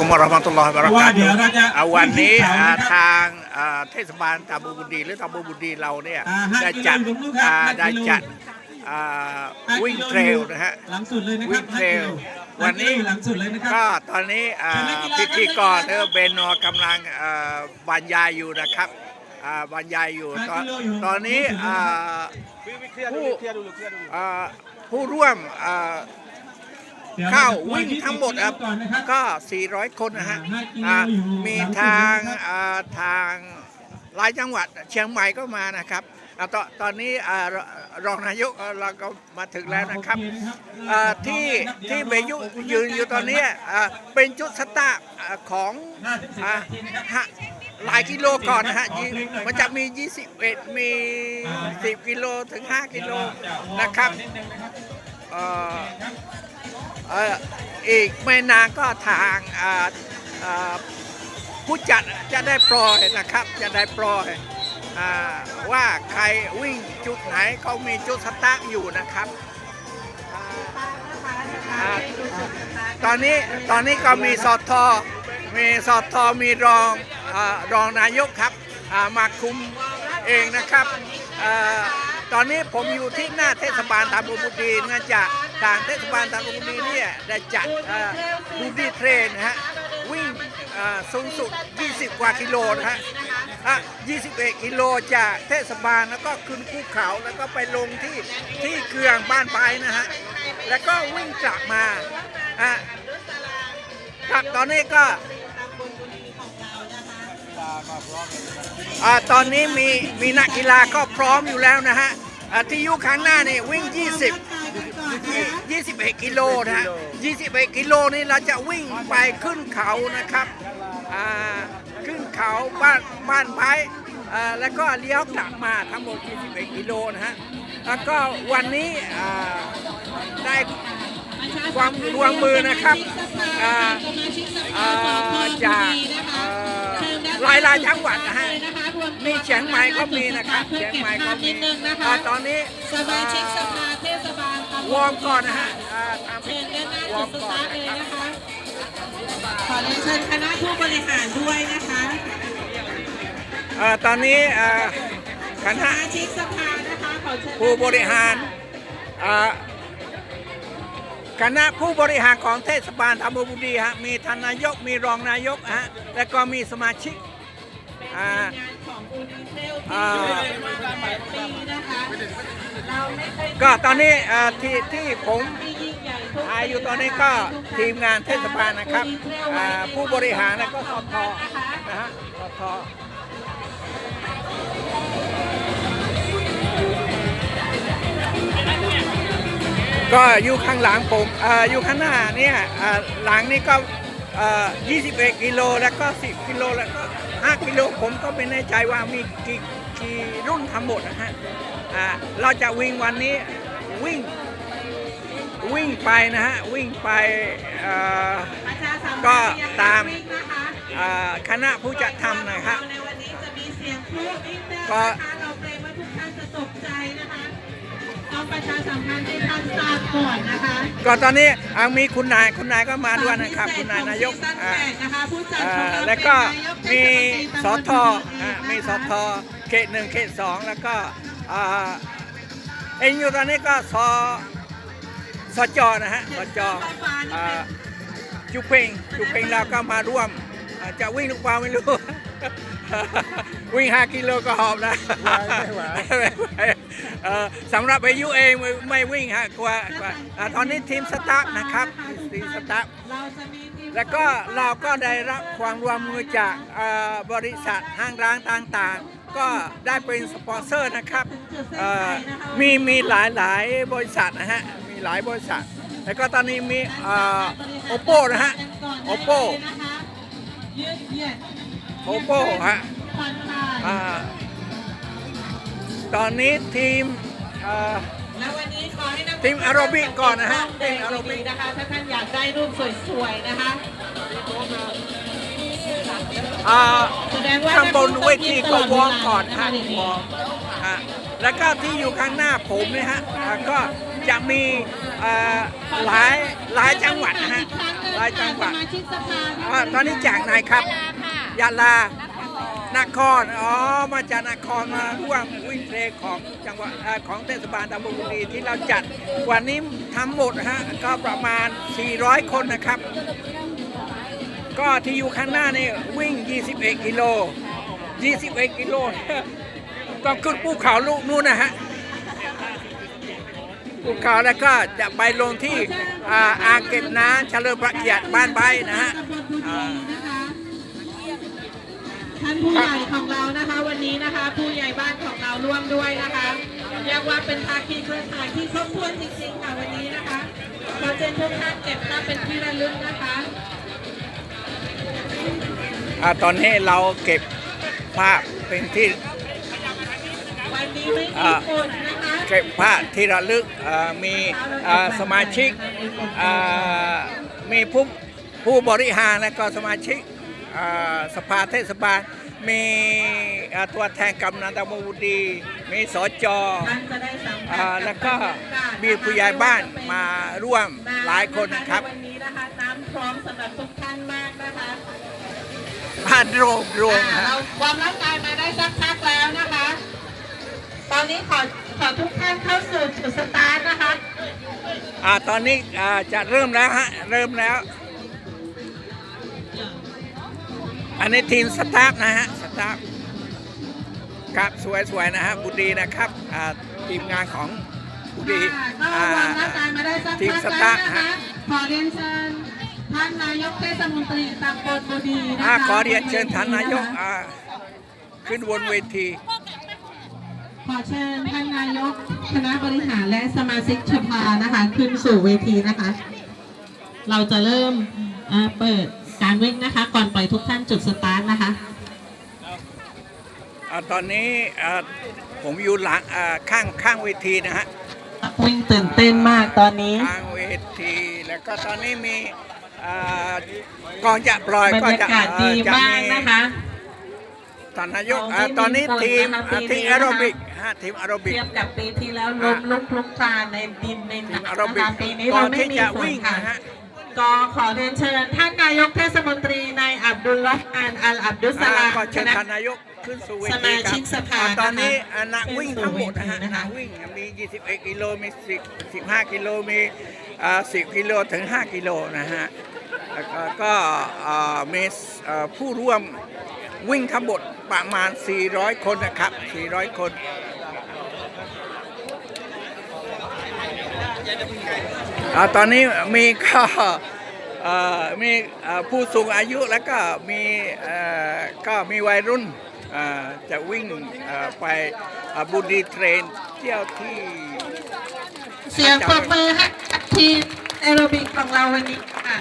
มรหมตุลลอฮ์บารัว่าากกเดี๋ยวเราจะอ่าวันนี้ขึ้นเขาอ่านะครับทางอ่าเทศบาลตาบูบุดีหรือตาบูบุดีเราเนี่ยอ่าห้าได้จัดกิโลอยู่ตรงนู้นครับอ่าห้าได้กิโลจัดอ่าห้าวิ่งกิโเทรลนะฮะหลังสุดเลยนะควิ่รับงเทรลห้ากิโวันนี้อยู่หลังสุดเลยนะครับก็ตอนนี้อ่าเชิญนักกีฬาพิธีกรครับเออเบนนอกำลังอ่าบรรยายอยู่นะครับอ่าบรรยายอยู่ห้าตอนกิโลอยู่ตอนนี้หลังสุดเลยอ่าผู้อ่าผู้ร่วม อ่าดี๋ยวเข้าจะปล่อยวิ่งที่ทั้งหมดครับก่อนนะครับก็ 400 คนนะฮะอ่าห้ากิโลอ่าอยู่มีหลังสุดทางนะครับอ่าทางหลายจังหวัดเชียงใหม่ก็มานะครับอ่าตอนตอนนี้อ่ารรองนายกเอ่อเราก็มาถึงแล้วนะครับโอเนะครับอ่าที่ที่เบยุยืนอยู่ตอนนี้อ่าเป็นจุดสตาร์ทอ่าของห้าถึงสิบอ่านาทีนะครับฮะหลายกิโลก่อนนะฮะยิงมันจะมี 21 มี 10 กิโลถึง 5 กิโลนะครับ อีกไม่นานก็ทางผู้จัดจะได้ปล่อยนะครับจะได้ปล่อยอว่าใครวิ่งจุดไหนเขามีจุดสตาร์ทอยู่นะครับตอนนี้ตอนนี้ก็มีสอทอมีสอทอมีรองอรองนายกครับมาคุมเองนะครับอตอนนี้ผมอยู่ที่หน้าเทศบาลตาบูบุดีเนื่องจาก ทางเทศบาลตาบูบุดีเนี่ยได้จัดบูดีเทรนฮะวิ่งสูงสุด 20 กว่ากิโลนะฮะอะ21 กิโลจากเทศบาลแล้วก็ขึ้นภูเขาแล้วก็ไปลงที่ที่เคืองบ้านไปนะฮะ แล้วก็วิ่งกลับมาอะครับตอนนี้ก็อ่าตอนนี้มีมีนักกีฬาก็พร้อมอยู่แล้วนะฮะอ่าที่อยู่ข้งหน้านี่วิ่ง 20 21 กิโลนะฮะ21 กิโลนี่เราจะวิ่งไปขึ้นเขานะครับอ่าขึ้นเขาบ้านบ้านไผ่อ่าแล้วก็เลี้ยวกลับมาทั้งหมด 21 กิโลนะฮะ แล้วก็วันนี้อ่าได้ความรวมมือนะครับอ่าอ่าจากอ่าหลายหลายๆจังหวัดนะฮะมีเชียงใหม่ก็มีนะครับเชียงใหม่ก็มีอ่าตอนนี้สมาชิกสภา วอร์มก่อนนะฮะอ่าทำเชิญด้านหน้าวอจุร์ดมสก่อนตาร์ทนะเลยครับนะคะขอเรียนเชิญคณะผู้บริหารด้วยนะคะอ่าตอนนี้อ่าคสณะมาชิกสภานะคะขอเชิญผู้บริหาร อ่าคณะผู้บริหารของเทศบาลตำบลบุรีฮะมีท่านนายกมีรองนายกฮะและก็มีสมาชิกอ่า งานของอูนิเซลที่อยู่มาแปดปีนะคะเราไม่เคยก็ตอนนี้อ่าที่ที่ผมที่ยิ่งใหญ่ทุกอายู่ตอนนี้ก็ทีมงานเทศบาลนะครับอ่าผู้บริหารแล้วก็สทนะฮะสทก็อยู่ข้างหลังผมอ่าอยู่ข้างหน้าเนี่ยอ่าหลังนี่ก็อ่า21 กิโลแล้วก็ 10 กิโลแล้วก็ 5 กิโลผมก็ไม่แน่ใจว่ามีกี่กี่รุ่นทั้งหมดนะฮะอ่าเราจะวิ่งวันนี้วิ่งวิ่งไปนะฮะ วิ่งไปเอ่อประชาสัมพันธ์ก็ยังตามวิ่งนะคะเอ่อคณะผู้จัดทำนะครับในวันนี้จะมีเสียงพลุนิดนึงก็ ประชาสัมพันธ์ให้ท่านทราบก่อนนะคะก็ตอนนี้อ่ามีคุณนายคุณนายก็มาด้วยนะครับ คุณนายนายกซีซั่อ่าแปดนะคะผู้จัดเอ่ของอเราแล้วก็เป็นมีนายกเทสศอมนทตรีอ่าตำบลมีสอนะคะทเขตหนึ่งเขตสองแล้วก็อ่าเอ็นอยู่ตอนนี้ก็สสจนะฮะสจอ่าจุเพ่งจุเพ่งเราก็มาร่วมอ่าจะวิ่งหรือเปล่าไม่รู้ วิ่ง 5 กิโลก็หอบนะไม่ไหว ไม่ไหวเอ่อ สำหรับอายุเองไม่ไม่วิ่งฮะกลัวกลัวอ่าตอนนี้ทีมสตาฟนะครับทีมสตาฟเราจะมีทีมแล้วก็เราก็ได้รับความร่วมมือจากเอ่อบริษัทห้างร้านต่างๆ ก็ได้เป็นสปอนเซอร์นะครับเอ่อมีมีหลายหลายบริษัทนะฮะมีหลายบริษัท แล้วก็ตอนนี้มีโอโปนะฮะโอโปนะคะยืดเหยียดโอโปฮะ ตอนนี้ทีมเอ่อ แล้ววันนี้ขอให้นักทีมแอโรบิกก่อนนะฮะทีมแอโรบิก นะคะ ถ้าท่านอยากได้รูปสวยๆนะคะอ่าแสดงว่าข้างบนเวทีก็วอร์มก่อนนะฮะคะเด็กวอร์มฮะแล้วก็ที่อยู่ข้างหน้าผมเนี่ยฮะอ่าก็จะมีเอ่อหลายหลายจังหวัดนะฮะหลายจังหวัดสมาชิกสภาอ่าตอนนี้จากไหนครับ ยะลา น นครอ๋อมาจากนครมาร่วมวิ่งเทรลของจังหวัดของเทศบาลตำบลบุรีที่เราจัด วันนี้ทั้งหมดนะฮะก็ประมาณ 400 คนนะครับ ก็ที่อยู่ข้างหน้านี่วิ่ง 21 กิโล 21 กิโลต้องขึ้นภูเขาลูกนู้นนะฮะภูเขาแล้วก็จะไปลงที่อ่าอ่างเก็บน้ำเฉลิมพระเกียรติบ้านใบนะฮะ ท่านผู้ใหญ่ของเรานะคะ วันนี้นะคะ ผู้ใหญ่บ้านของเราร่วมด้วยนะคะเรียกว่าเป็นภาคีเครือข่ายที่ครบถ้วนจริงๆค่ะวันนี้นะคะขอเชิญทุกท่านเก็บภาพเป็นที่ระลึกนะคะอ่าตอนนี้เราเก็บภาพเป็นที่วันนี้ไม่มีฝนนะคะเก็บภาพที่ระลึกอ่ามีอ่าสมาชิกอ่ามีผู้ผู้บริหารและก็สมาชิกอ่า สภาเทศบาล มีอ่าตัวแทนกำนันตำบลบุรีมีสจท่านจะได้สัมผัสอ่าแล้วก็มีผู้ใหญ่บ้านมาร่วมหลายคนนะครับวันนี้นะคะน้ำพร้อมสำหรับทุกท่านมากนะคะบ้านโรงโรงอ่าฮะเราวอร์มร่างกายมาได้สักพักแล้วนะคะ ตอนนี้ขอขอทุกท่านเข้าสู่จุดสตาร์ทนะคะอ่าตอนนี้อ่าจะเริ่มแล้วฮะเริ่มแล้ว อันนี้ทีมสตาฟนะฮะสตาฟครับสวยๆนะฮะบุรีนะครับอ่าทีมงานของบุรีค่ะก็อ่าวอร์มร่างกายมาได้สักทีมพักสแล้วตาฟนะคะฮะขอเรียนเชิญท่านนายกเทศมนตรีตำบลบุรีนะคะอ่าขอเรียนเชิญท่านนายกอ่าขึ้นบนเวทีขอเชิญท่านนายกคณะบริหารและสมาชิกสภานะคะ ขึ้นสู่เวทีนะคะ เราจะเริ่มเอ่อเปิด การวิ่งนะคะ ก่อนปล่อยทุกท่านจุดสตาร์ทนะคะอ่าตอนนี้อ่าผมอยู่หลังอ่าข้างข้างเวทีนะฮะวิ่งตื่นเต้นมากตอนนี้ ข้างเวที แล้วก็ตอนนี้มีอ่าก่อนจะปล่อยบรก็รยาจะกาศดีเอ่อจะมากนะคะ ท่านนายกเราอ่าไม่มีตอนนี้ฝนทีมนะคะอ่าปีทีมนี้แอนะคะโรบิกฮะทีมแอโรบิก เทียบกับปีที่แล้วลมลุกคลุกคลานในดินในทีหนัมกแอโรนะบิกคะปีนี้ก่เราอนไม่ที่มีจะฝนวิ่งค่ะนะฮะ ก็ขอเรียนเชิญ ท่านนายกเทศมนตรีนายอับดุลลอฮ์อานอัลอับดุลสอ่าลามก็เชิญคณะท่านนายกขึ้นสู่เวสทีมาครัชิบกสภาอ่าตอนนี้นะคะอ่านักวิ่งทั้งหมดนะฮะขึ้นสู่เวทีนะคะนักวิ่งมี 21 กิโลมี 10 15 กิโลมีอ่า10 กิโลถึง 5 กิโลนะฮะแล้วก็ก็อ่ามีอ่าผู้ร่วมวิ่งทั้งหมดประมาณ 400 คนนะครับ 400 คน อ่า ตอนนี้มีก็มีผู้สูงอายุแล้วก็มีก็มีวัยรุ่นจะวิ่งไปบุรีเทรนเที่ยวที่ เสียงปรบมือให้ทีมแอโรบิกของเราวันนี้ค่ะ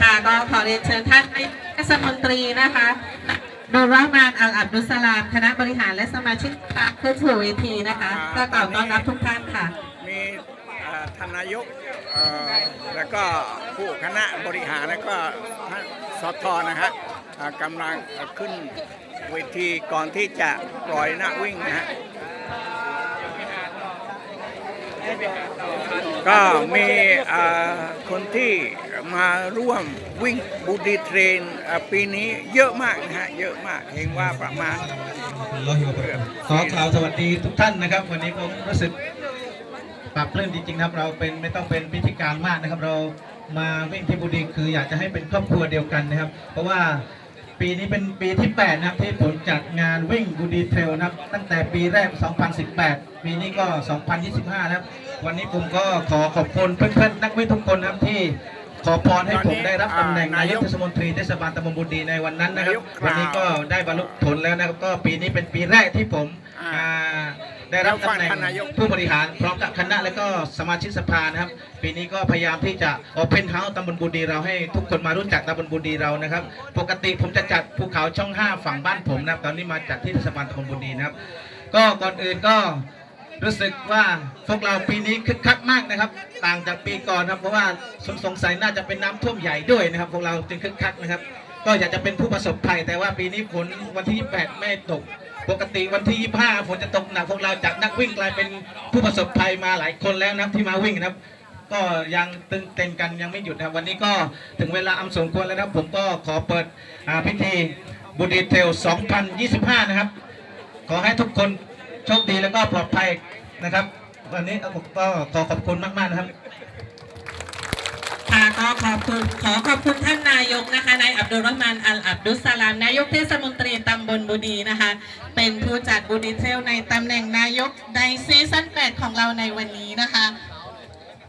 ค่ะก็ขอเรียนเชิญท่านนายกเทศมนตรีนะคะ ดูรามานอัลอับดุลสลามคณะบริหารและสมาชิกพรรคขึ้นสู่เวทีนะคะก็กล่าวต้อนรับทุกท่านค่ะ มีเอ่อท่านนายกเอ่อแล้วก็ผู้คณะบริหารแล้วก็ท่านสทนะฮะอ่ากำลังขึ้นเวทีก่อนที่จะปล่อยนักวิ่งนะฮะก็มีเอ่อคนที่ มาร่วมวิ่งบูดีเทรนปีนี้เยอะมากนะฮะ เยอะมากเห็นว่าประมาณเราอยู่กับขอกล่าวสวัสดีทุกท่านนะครับ วันนี้ผมรู้สึกปรับเรื่มจริงๆครับ เราเป็นไม่ต้องเป็นพิธีการมากนะครับ เรามาวิ่งที่บุรีคืออยากจะให้เป็นครอบครัวเดียวกันนะครับ เพราะว่าปีนี้เป็นปีที่ 8 นะครับ ที่ผมจัดงานวิ่งบูดีเทรลนะครับ ตั้งแต่ปีแรก 2018 ปีนี้ก็ 2025 นะครับ วันนี้ผมก็ขอขอบคุณเพื่อนๆนักวิ่งทุกคนนะครับที่ ขอพรให้ผมได้รับตำแหน่งนายกเทศมนตรีเทศบาลตำบลบุรีในวันนั้นนะครับ วันนี้ก็ได้บรรลุผลแล้วนะครับ ก็ปีนี้เป็นปีแรกที่ผมอ่าได้รับตำแหน่งผู้บริหารพร้อมกับคณะและก็สมาชิกสภานะครับ ปีนี้ก็พยายามที่จะโอเพนเฮาส์ตำบลบุรีเราให้ทุกคนมารู้จักตำบลบุรีเรานะครับ ปกติผมจะจัดภูเขาช่อง 5 ฝั่งบ้านผมนะครับ ตอนนี้มาจัดที่เทศบาลตำบลบุรีนะครับ ก็ก่อนอื่นก็ รู้สึกว่าพวกเราปีนี้คึกคักมากนะครับ ต่างจากปีก่อนครับเพราะว่าสงสงสัยน่าจะเป็นน้ำท่วมใหญ่ด้วยนะครับพวกเราจึงคึกคักนะครับ ก็อยากจะเป็นผู้ประสบภัย แต่ว่าปีนี้ฝนวันที่ 28 ไม่ตก ปกติวันที่ 25 ฝนจะตกหนักพวกเราจากนักวิ่งกลายเป็นผู้ประสบภัยมาหลายคนแล้วนะครับที่มาวิ่งนะครับก็ยังตึงเต็งกันยังไม่หยุดนะวันนี้ก็ถึงเวลาอันสมควรแล้วนะผมก็ขอเปิดพิธีบุดีเทล 2025 นะครับ ขอให้ทุกคน โชคดีแล้วก็ปลอดภัยนะครับ วันนี้ผมก็ขอขอบคุณมาก ๆ นะครับค่ะก็ขอบคุณขอขอบคุณท่านนายกนะคะนายอับดุลรอฮ์มานอัลอับดุสสลามนายกเทศมนตรีตำบลบุดีนะคะ เป็นผู้จัดบุดีเทลในตำแหน่งนายกในซีซั่น8ของเราในวันนี้นะคะ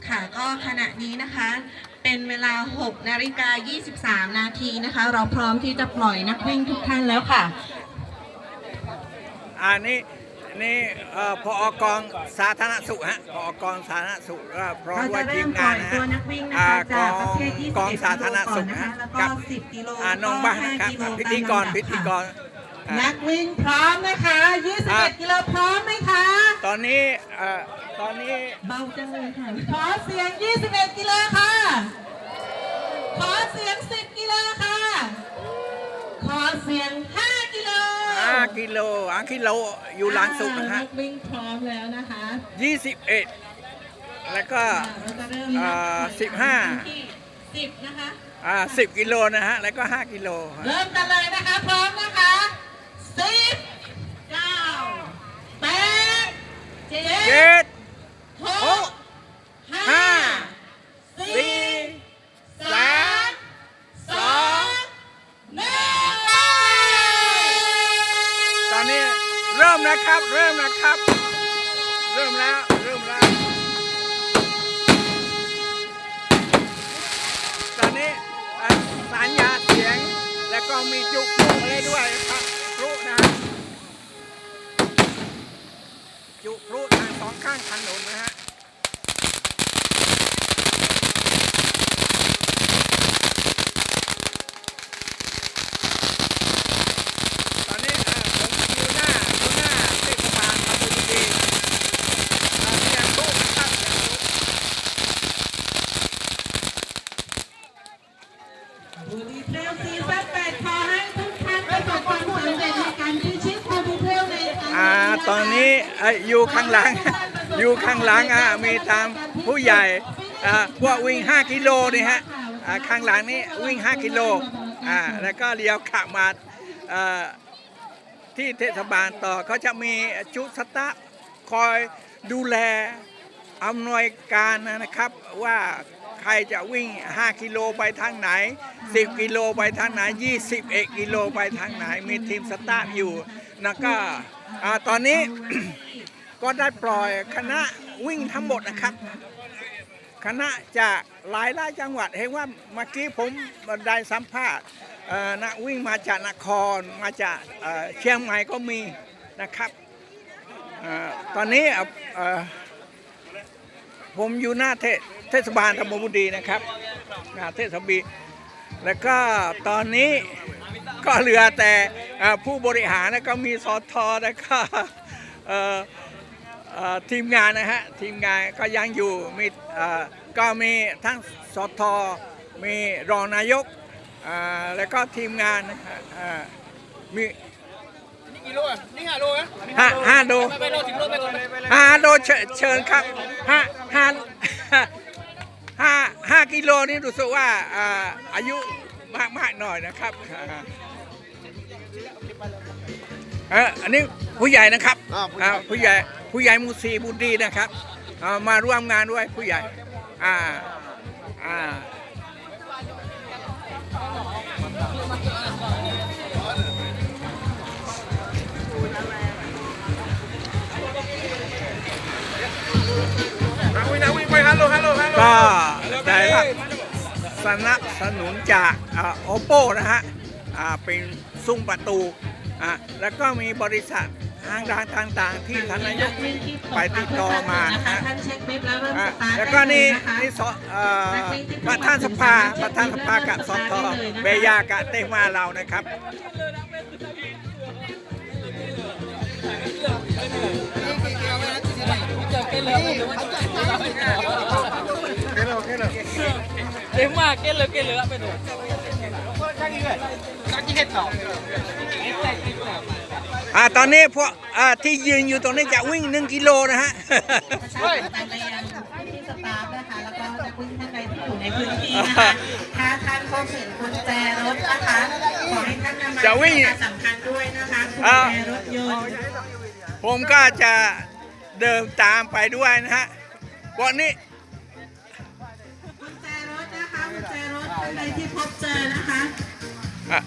ค่ะก็ขณะนี้นะคะ เป็นเวลา 6 นาฬิกา 23 นาทีนะคะ เราพร้อมที่จะปล่อยนักวิ่งทุกท่านแล้วค่ะ อันนี้ นี่เอ่อพอกองสาธารณสุขฮะพอกองสาธารณสุขก็พร้อมเราด้วจะยทีเริ่มมปงาล่นอยนะตัวฮะนักวิ่งนะอ่าคะจากประเภทก21องสาธารณสุขกิโลก่อนนะคะฮะแล้วก็กับ10กิโลอ่าแล้วน้องก็บ้าน5ครับกิโลพิธีกรตามลำดับพิธีกค่ะรอ่า นักวิ่งพร้อมนะคะ21กิโลพร้อมไหมคะ ตอนนี้เอ่อตอนนี้เบาจังเลยค่ะ ขอเสียง 21 กิโลค่ะ ขอเสียง 10 กิโลค่ะ ขอเสียง5 กิโล5กิโลอังกิโลอยู่หลังสุดนะฮะนักวิ่งพร้อมแล้วนะคะ21แล้วก็เราจะเริ่มอ่านับถอยหลังที่10นะคะอ่า10กิโลนะฮะแล้วก็5กิโลฮะเริ่มกันเลยนะคะพร้อมนะคะสิบเก้าแปดเจ็ด อนนี้เริ่มนะครับ เริ่มนะครับ เริ่มแล้ว เริ่มแล้ว ตอนนี้สัญญาเสียง แล้วก็มีจุกพลุอะไรด้วยครับพลุนะฮะจุกพลุทางสองข้างถนนนะฮะ ตอนนี้เอ่อผมอยู่หน้าอยู่หน้าเทศบาลตำบลดีเอ่อเสียงพลุนะครับเสียงพลุ บูดีเทลซีซั่นแปดขอให้ทุกท่านประสบความสำเร็จในการพิชิตบูดีเทลในครั้ง อ่า นี้ะคะ ตอนนี้เอ่ออยู่ข้างหลัง อยู่ข้างหลังอะมีตามผู้ใหญ่อ่าพวกวิ่ง 5 กิโลนี่ฮะอ่าข้างหลังนี่วิ่ง 5 กิโลอ่าแล้วก็เลี้ยวขับมาอ่ที่เทศบาลต่อเขาจะมีจุสตาคอยดูแลอำนวยการนะครับว่าใครจะวิ่ง 5 กิโลไปทางไหน 10 กิโลไปทางไหน 21 กิโลไปทางไหน มีทีมสตาร์อยู่แล้วก็ อ่าตอนนี้ ก็ได้ปล่อยคณะวิ่งทั้งหมดนะครับ คณะจากหลายหลายจังหวัดเห็นว่าเมื่อกี้ผมได้สัมภาษณ์นักวิ่งมาจากนครมาจากเชียงใหม่ก็มีนะครับอตอนนี้ผมอยู่หน้าเทเทศบาลตำบลบุดีนะครับหน้าเทศบาลแล้วก็ตอนนี้ก็เหลือแต่ ผู้บริหารแล้วก็มีสอทอแล้วก็เอ่อเอ่อทีมงานนะฮะทีมงานก็ยังอยู่มีเอ่อก็มีทั้งสทมีรองนายกอ่าแล้วก็ทีมงานนะฮะอ่ามีนี่กี่โลอะนี่ห้าโลนะห้าห้าโลไปไปโลสิบโลไปก่อนไปเลยห้าโลเชิญเชิญครับห้าห้าห้าห้ากิโลนี่รู้สึกว่าอ่าอายุมากมากหน่อยนะครับอ่า เอออันนี้ผู้ใหญ่นะครับอ่าผู้ใหญ่อ่าผู้ใหญ่ผู้ใหญ่หมูซีบุดีนะครับอ่ามาร่วมงานด้วยผู้ใหญ่อ่าอ่าวิ่งนะวิ่งไปฮัลโหลฮัลโหลฮัลโหลก็ได้รับสนับสนุนจากโอโปนะฮะอ่าเป็น ซุ้มประตูอ่าแล้วก็มีบริษัทห้างร้านต่างๆ ที่ท่านนายกไปติดต่อมานะฮะท่านเช็คเว็บแล้วเริ่มอ่าสตาร์ทแล้วก็นี่ได้เลยะคะนี่สเอ่อประธานสภาประธานสภากับสทเบยากะเตมาเรานะครับ Tema, ¿qué es lo que le da pero? อ่าตอนนี้พวกอ่าที่ยืนอยู่ตรงนี้จะวิ่งหนึ่งกิโลนะฮะประชาสัมพันธ์ไปยังที่สตาฟนะคะแล้วก็นักวิ่งท่านใดที่อยู่ในพื้นที่นะคะถ้าท่านพบเห็นกุญแจรถนะคะขอให้ท่านนำมาจะวิ่งประชาสัมพันธ์ด้วยนะคะกุญอ่าแจรถยนต์ผมก็จะเดินตามไปด้วยนะฮะวันนี้กุญแจรถนะคะกุญแจรถท่านใด อะ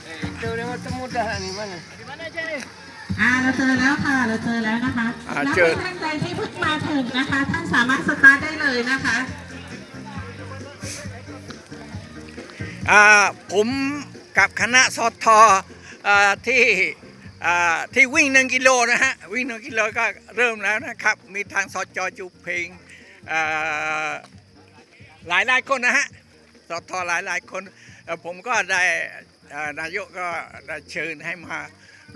อ่าเราเจอแล้วค่ะ เราเจอแล้วนะคะอ่าแล้วเจอ ท่านใดที่เพิ่งมาถึงนะคะ ท่านสามารถสตาร์ทได้เลยนะคะ อ่าผมกับคณะสทอ่าที่อ่าที่วิ่งหนึ่งกิโลนะฮะวิ่งหนึ่งกิโลก็เริ่มแล้วนะครับ มีทางสจจูเพลงอ่าหลายหลายๆคนนะฮะสทหลายหลายๆคนเอ่อผมก็ได้อ่า นายกก็เชิญให้มา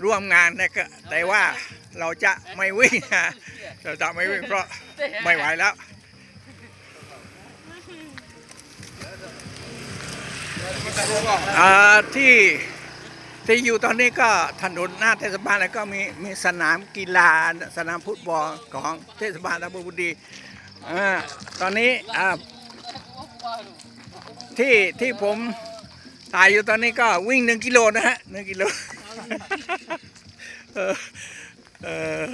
ร่วมงานนะก็แต่ว่าเราจะไม่วิ่งนะเราจะไม่วิ่งเพราะไม่ไหวแล้วที่ที่อยู่ตอนนี้ก็ถนนหน้าเทศบาลแล้วก็มีมีสนามกีฬาสนามฟุตบอลของเทศบาลราชบุรีอ่าตอนนี้ที่ที่ผม ถ่ายอยู่ตอนนี้ก็วิ่งหนึ่งกิโลนะฮะหนึ่งกิโลเออเออ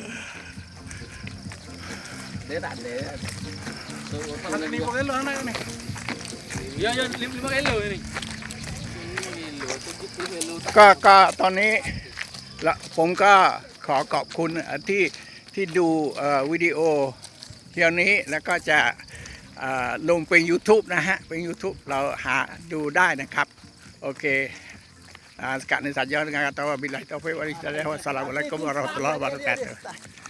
Lima kilo na yun eh. Yan, yan, lim- lima kilo yun eh. ก็ก็ตอนนี้ละผมก็ขอขอบคุณที่ที่ดูวิดีโอเที่ยวนี้แล้วก็จะลงเป็น YouTube นะฮะ เป็น YouTube เราหาดูได้นะครับ Okey. Ah uh, sekat ni saja dengan kata wabillahi taufik wal hidayah. Wassalamualaikum warahmatullahi wabarakatuh.